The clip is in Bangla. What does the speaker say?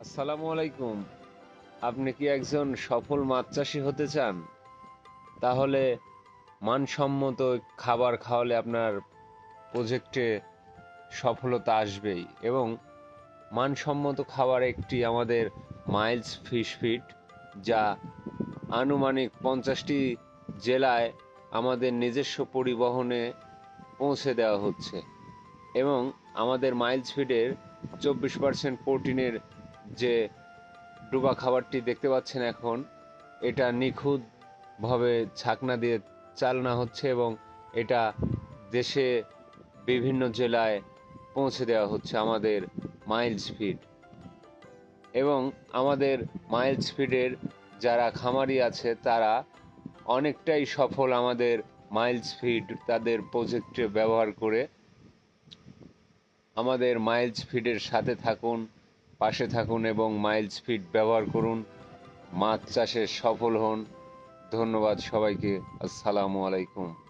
আসসালামু আলাইকুম। আপনি কি একজন সফল মাছ চাষি হতে চান? তাহলে মানসম্মত খাবার খাওয়ালে আপনার প্রজেক্টে সফলতা আসবেই এবং মানসম্মত খাবার একটি আমাদের মাইলস ফিশ ফিট যা আনুমানিক পঞ্চাশটি জেলায় আমাদের নিজস্ব পরিবহনে পৌঁছে দেওয়া হচ্ছে এবং আমাদের মাইলস ফিডের চব্বিশ পার্সেন্ট প্রোটিনের যে ডুবা খাবারটি দেখতে পাচ্ছেন এখন, এটা নিখুঁতভাবে ছাকনা দিয়ে চালনা হচ্ছে এবং এটা দেশে বিভিন্ন জেলায় পৌঁছে দেওয়া হচ্ছে আমাদের মাইলস ফিড এবং আমাদের মাইলস ফিডের যারা খামারি আছে, তারা অনেকটাই সফল আমাদের মাইলস ফিড তাদের প্রজেক্টে ব্যবহার করে আমাদের মাইলস ফিডের সাথে থাকুন। পাশে থাকুন এবং মাইলস ফিড ব্যবহার করুন। মাছ চাষে সফল হন। ধন্যবাদ সবাইকে। আসসালামু আলাইকুম।